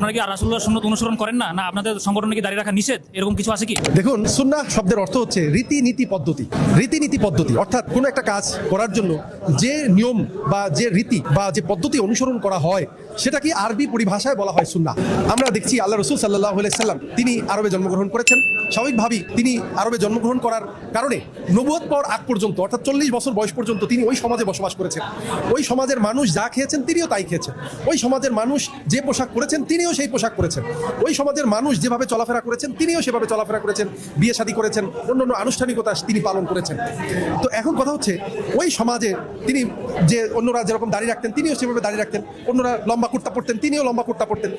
আপনারা কি রাসুল্লাহ সুন্নত অনুসরণ করেন না? না, আপনাদের সংগঠনে কি দাঁড়িয়ে রাখা নিষেধ? এরকম কিছু আছে কি? দেখুন সুন্নাহ শব্দের অর্থ হচ্ছে রীতিনীতি পদ্ধতি। রীতিনীতি পদ্ধতি, অর্থাৎ কোনো একটা কাজ করার জন্য যে নিয়ম বা যে রীতি বা যে পদ্ধতি অনুসরণ করা হয় সেটা কি আরবি পরিভাষায় বলা হয় সুন্নাহ আমরা দেখছি আল্লাহ রসুল সাল্লাহ সাল্লাম তিনি আরবে জন্মগ্রহণ করেছেন। স্বাভাবিকভাবেই তিনি আরবে জন্মগ্রহণ করার কারণে নবুয়ত পর আগ পর্যন্ত, অর্থাৎ চল্লিশ বছর বয়স পর্যন্ত তিনি ওই সমাজে বসবাস করেছেন। ওই সমাজের মানুষ যা খেয়েছেন, তিনিও তাই খেয়েছেন। ওই সমাজের মানুষ যে পোশাক পরেছেন, তিনিও সেই পোশাক পরেছেন। ওই সমাজের মানুষ যেভাবে চলাফেরা করেছেন, তিনিও সেভাবে চলাফেরা করেছেন, বিয়ে শাদী করেছেন, অন্যান্য আনুষ্ঠানিকতা তিনি পালন করেছেন। তো এখন কথা হচ্ছে, ওই সমাজে তিনি যে অন্যরা যেরকম দাঁড়িয়ে রাখতেন, তিনিও সেভাবে দাঁড়িয়ে রাখতেন, অন্যরা লম্বা কুর্তা পড়তেন তিনিও লম্বা কুর্তা পড়তেন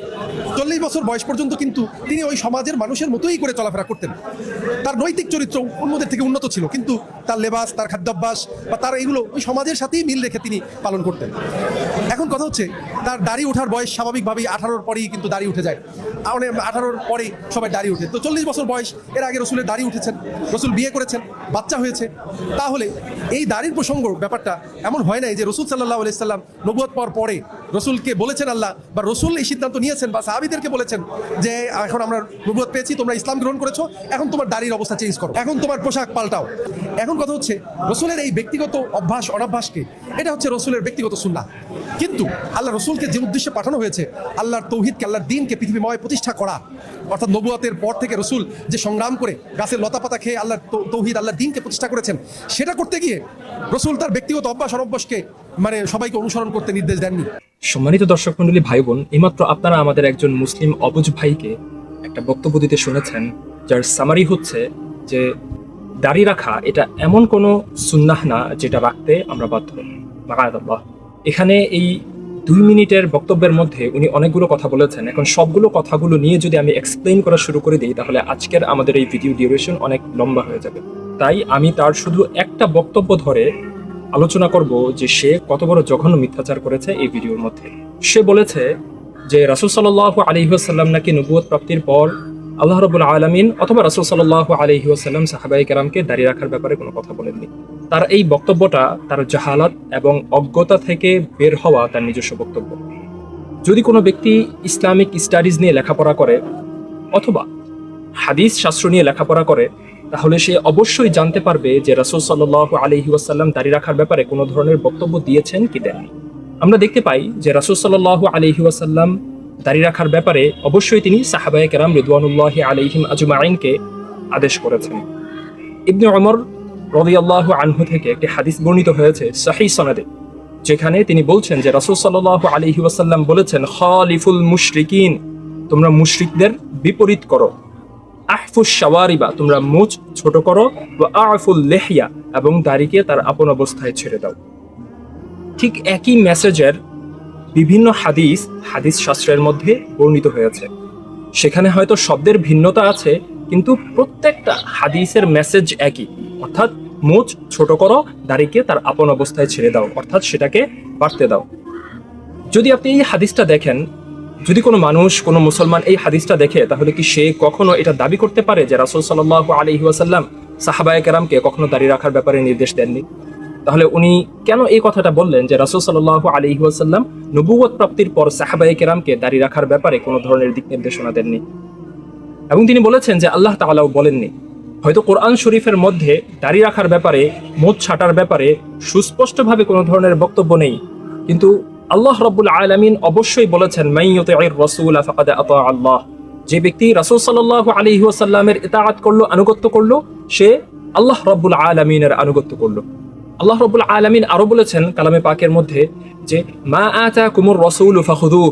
চল্লিশ বছর বয়স পর্যন্ত কিন্তু তিনি ওই সমাজের মানুষের মতোই করে চলাফেরা করতেন। তার নৈতিক চরিত্র অন্যদের থেকে উন্নত ছিল, কিন্তু তার লেবাস, তার খাদ্যাভ্যাস বা তার এগুলো ওই সমাজের সাথেই মিল রেখে তিনি পালন করতেন। এখন কথা হচ্ছে, তার দাড়ি ওঠার বয়স স্বাভাবিকভাবেই আঠারোর পরেই কিন্তু দাড়ি উঠে যায়। মানে আঠারোর পরে সবাই দাড়ি উঠে। তো চল্লিশ বছর বয়স, এর আগে রসুলের দাড়ি উঠেছেন, রসুল বিয়ে করেছেন, বাচ্চা হয়েছে। তাহলে এই দাড়ির প্রসঙ্গ ব্যাপারটা এমন হয় নাই যে রসুল সাল্লাহ আলাইসাল্লাম নবুয়ত পর পরে রসুলকে বলেছেন আল্লাহ, বা রসুল এই সিদ্ধান্ত নিয়েছেন, বা সাহাবিদেরকে বলেছেন যে, এখন আমরা নবুয়ত পেয়েছি, তোমরা ইসলাম গ্রহণ করেছ, এখন তোমার দাড়ির অবস্থা চেঞ্জ করো, এখন তোমার পোশাক পাল্টাও। এখন কথা হচ্ছে, রসুলের এই ব্যক্তিগত অভ্যাস, অনাভ্যাসকে, এটা হচ্ছে রসুলের ব্যক্তিগত সুন্না কিন্তু আল্লাহ রসুলকে যে উদ্দেশ্যে পাঠানো হয়েছে, আল্লাহর তৌহিদকে, আল্লাহর দিনকে পৃথিবীময় প্রতিষ্ঠা করা, অর্থাৎ নবুয়াতের পর থেকে রসুল যে সংগ্রাম করে গাছের লতা পাতা খেয়ে আল্লাহর তৌহিদ, আল্লাহর দিনকে প্রতিষ্ঠা করেছেন, সেটা করতে গিয়ে রসুল তার ব্যক্তিগত অভ্যাস, অনভ্যাসকে মানে সবাইকে অনুসরণ করতে নির্দেশ দেননি। সম্মানিত দর্শক মন্ডলী ভাই বোন এইমাত্র আপনারা আমাদের একজন মুসলিম অবুজ ভাইকে একটা বক্তব্য দিতে শুনেছেন, যার সামারি হচ্ছে যে দাড়ি রাখা এটা এমন কোনো সুন্নাহ না যেটা রাখতে আমরা বাধ্য মাকায়াদাল্লাহ এখানে এই দুই মিনিটের বক্তব্যের মধ্যে উনি অনেকগুলো কথা বলেছেন। এখন সবগুলো কথাগুলো নিয়ে যদি আমি এক্সপ্লেইন করা শুরু করে দিই, তাহলে আজকের আমাদের এই ভিডিও ডিউরেশন অনেক লম্বা হয়ে যাবে। তাই আমি তার শুধু একটা বক্তব্য ধরে আলোচনা করব যে সে কত বড় জঘন্য মিথ্যাচার করেছে এই ভিডিওর মধ্যে। সে বলেছে যে রাসুল সাল্লাহ আলহিহাসাল্লাম নাকি নবুয়ত প্রাপ্তির পর আল্লাহ রবুল আলমিন অথবা রাসুল সাল্লাহ আলহিহাসাল্লাম সাহাবাই কেরামকে দাঁড়িয়ে রাখার ব্যাপারে কোনো কথা বলেননি। তার এই বক্তব্যটা তার জাহালাত এবং অজ্ঞতা থেকে বের হওয়া তার নিজস্ব বক্তব্য। যদি কোনো ব্যক্তি ইসলামিক স্টাডিজ নিয়ে লেখাপড়া করে অথবা হাদিস শাস্ত্র নিয়ে লেখাপড়া করে তাহলে সে অবশ্যই জানতে পারবে যে রাসুল সাল্লাহ আলহি ওয়াসাল্লাম দাঁড়িয়ে রাখার ব্যাপারে কোনো ধরনের বক্তব্য দিয়েছেন কি দেননি। আমরা দেখতে পাই যে রাসুল সাল্লাহ আলহি ওয়াসাল্লাম দাঁড়িয়ে রাখার ব্যাপারে অবশ্যই তিনি সাহাবায়ে কেরাম রিদওয়ানুল্লাহ আলহিম আজমাইনকে আদেশ করেছেন। ইবনে অমর রদিয়াল্লাহ আনহু থেকে একটি হাদিস বর্ণিত হয়েছে সাহি সনাদে, যেখানে তিনি বলছেন যে রাসুল সাল্লাহ আলহি ওয়াসাল্লাম বলেছেন, খালিফুল মুশরিকিন, তোমরা মুশরিকদের বিপরীত করো। আহফুস শাওয়ারিবা, তোমরা মুচ ছোট করো ও আফুল লেহিয়া, এবং দাড়িকে তার আপন অবস্থায় ছেড়ে দাও। ঠিক একই মেসেজের বিভিন্ন হাদিস হাদিস শাস্ত্রের মধ্যে বর্ণিত হয়েছে। সেখানে হয়তো শব্দের ভিন্নতা আছে, কিন্তু প্রত্যেকটা হাদিসের মেসেজ একই। অর্থাৎ মুচ ছোট করো, দাড়িকে তার আপন অবস্থায় ছেড়ে দাও, অর্থাৎ সেটাকে বাড়তে দাও। যদি আপনি এই হাদিসটা দেখেন যদি কোনো মানুষ, কোনো মুসলমান এই হাদিসটা দেখে, তাহলে কি সে কখনো এটা দাবি করতে পারে যে রাসুল সাল্লাহ আলহি ওয়াসাল্লাম সাহাবায় কেরামকে কখনো দাঁড়িয়ে রাখার ব্যাপারে নির্দেশ দেননি? তাহলে উনি কেন এই কথাটা বললেন যে রাসুল সাল্লাহ আলহি ওয়াসাল্লাম নবুয়ত প্রাপ্তির পর সাহাবায় কেরামকে দাঁড়িয়ে রাখার ব্যাপারে কোনো ধরনের দিক নির্দেশনা দেননি? এবং তিনি বলেছেন যে আল্লাহ তাআলাও বলেননি। হয়তো কোরআন শরীফের মধ্যে দাঁড়িয়ে রাখার ব্যাপারে মোট ছাটার ব্যাপারে সুস্পষ্টভাবে কোনো ধরনের বক্তব্য নেই। কিন্তু আল্লাহ রব্বুল আলমিন অবশ্যই বলেছেন আল্লাহ। যে ব্যক্তি রাসূল সাল্লাল্লাহু আলাইহি ওয়াসাল্লামের ইতাআত করল, আনুগত্য করল, সে আল্লাহ রব্বুল আলামিনের আনুগত্য করল। আল্লাহ রব্বুল আলামিন আরও বলেছেন কালামে পাকের মধ্যে যে, মা আতা কুমুর রসুল ফাখুদুহ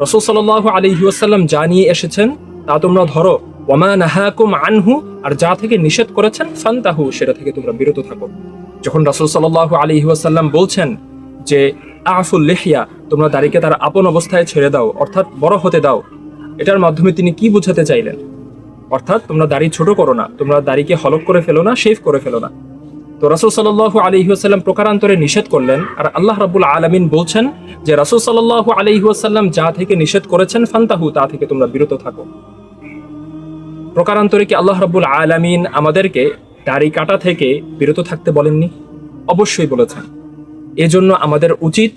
রসুল সাল্লাল্লাহু আলাইহি ওয়াসাল্লাম যা নিয়ে এসেছেন, তা তোমরা ধরো। ওমা নাহাকুম আনহু। আর যা থেকে নিষেধ করেছেন, ফান্তাহু, সেটা থেকে তোমরা বিরত থাকো। যখন রাসূল আলাইহি ওয়াসাল্লাম বলছেন যে আফুল লেহিয়া, তোমরা দাড়িকে তার আপন অবস্থায় ছেড়ে দাও, অর্থাৎ বড় হতে দাও। এটার মাধ্যমে তিনি কি বুঝাতে চাইলেন? অর্থাৎ, তোমরা দাড়ি ছোট করো না, তোমরা দাড়িকে হলক করে ফেলো না শেভ করে ফেলো না। তো রাসুল সাল্লাহ আলহিহাসাল্লাম প্রকারান্তরে নিষেধ করলেন, আর আল্লাহ রাবুল আলমিন বলছেন যে, রাসুল সাল্লাহ আলহিহাসাল্লাম যা থেকে নিষেধ করেছেন, ফান্তাহু, তা থেকে তোমরা বিরত থাকো। প্রকারান্তরে কি আল্লাহ রাবুল আলমিন আমাদেরকে দাড়ি কাটা থেকে বিরত থাকতে বলেননি? অবশ্যই বলেছেন। এজন্য আমাদের উচিত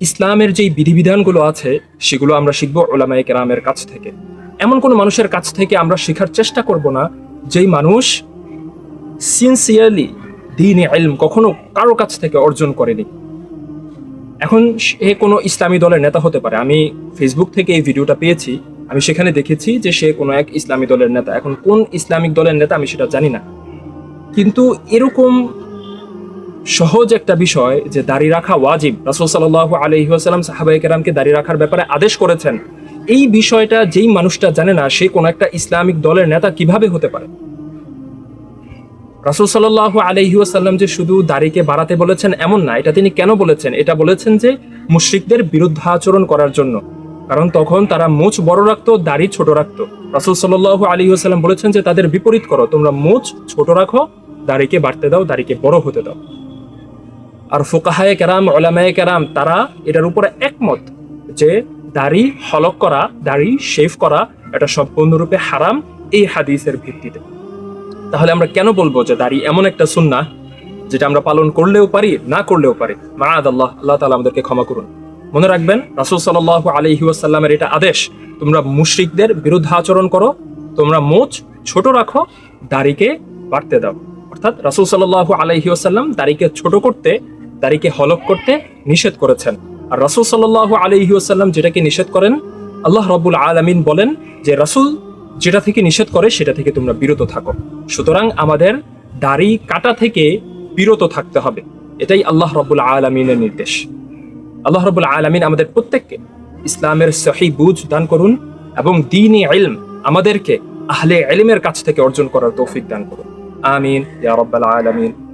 ইসলামের যেই বিধিবিধানগুলো আছে, সেগুলো আমরা শিখব ওলামায়ে কেরামের কাছ থেকে। এমন কোনো মানুষের কাছ থেকে আমরা শেখার চেষ্টা করব না, যেই মানুষ সিনসিয়ারলি দিন ইলম কখনো কারও কাছ থেকে অর্জন করেনি। এখন সে কোনো ইসলামী দলের নেতা হতে পারে। আমি ফেসবুক থেকে এই ভিডিওটা পেয়েছি। আমি সেখানে দেখেছি যে সে কোনো এক ইসলামী দলের নেতা। এখন কোন ইসলামিক দলের নেতা আমি সেটা জানি না। কিন্তু এরকম সহজ একটা বিষয় যে দাড়ি রাখা ওয়াজিব। রাসূল সাল্লাল্লাহু আলাইহি ওয়াসাল্লাম সাহাবায়ে কেরামকে দাড়ি রাখার ব্যাপারে আদেশ করেছেন। এই বিষয়টা যেই মানুষটা জানে না, সে কোনো একটা ইসলামিক দলের নেতা কীভাবে হতে পারে? রাসূল সাল্লাল্লাহু আলাইহি ওয়াসাল্লাম যে শুধু দাড়িকে বাড়াতে বলেছেন এমন না, এটা তিনি কেন বলেছেন? এটা বলেছেন যে মুশরিকদের বিরুদ্ধাচরণ করার জন্য। কারণ তখন তারা মুছ বড় রাখতো, দাড়ি ছোট রাখতো। রাসূল সাল্লাল্লাহু আলাইহি বলেছেন যে তাদের বিপরীত করো, তোমরা মোচ ছোট রাখো, দাড়িকে বাড়তে দাও, দাড়িকে বড় হতে দাও। আর ফোকাহায়ে কেরাম ওলামায়ে কেরাম, তারা এটার উপরে একমত যে দাড়ি হলক করা, দাড়ি শেভ করা, এটা সম্পূর্ণরূপে হারাম এই হাদিসের ভিত্তিতে। তাহলে আমরা কেন বলব যে দাড়ি এমন একটা সুন্না যেটা আমরা পালন করলেও পারি, না করলেও পারি? মাআদ আল্লাহ আল্লাহ তাআলা আমাদেরকে ক্ষমা করুন। মনে রাখবেন, রাসূল সাল্লাল্লাহু আলাইহি ওয়াসাল্লামের এটা আদেশ, তোমরা মুশরিকদের বিরুদ্ধে আচরণ করো, তোমরা মোচ ছোট রাখো, দাড়িকে বাড়তে দাও। অর্থাৎ রাসূল সাল্লাল্লাহু আলাইহি ওয়াসাল্লাম দাড়িকে ছোট করতে দাড়িকে হলক করতে নিষেধ করেছেন। আর রাসূল সাল্লাল্লাহু আলাইহি ওয়াসাল্লাম যেটাকে নিষেধ করেন, আল্লাহ রাব্বুল আলামিন বলেন যে, রাসূল যেটা থেকে নিষেধ করে, সেটা থেকে তোমরা বিরত থাকো। সুতরাং আমাদের দাড়ি কাটা থেকে বিরত থাকতে হবে। এটাই আল্লাহ রবুল আলমিনের নির্দেশ। আল্লাহ রবুল আলমিন আমাদের প্রত্যেককে ইসলামের সহি বুঝ দান করুন এবং দিনই ইলম আমাদেরকে আহলে ইলমের কাছ থেকে অর্জন করার তৌফিক দান করুন। আমিন। ইয়া রব্বাল আলামিন।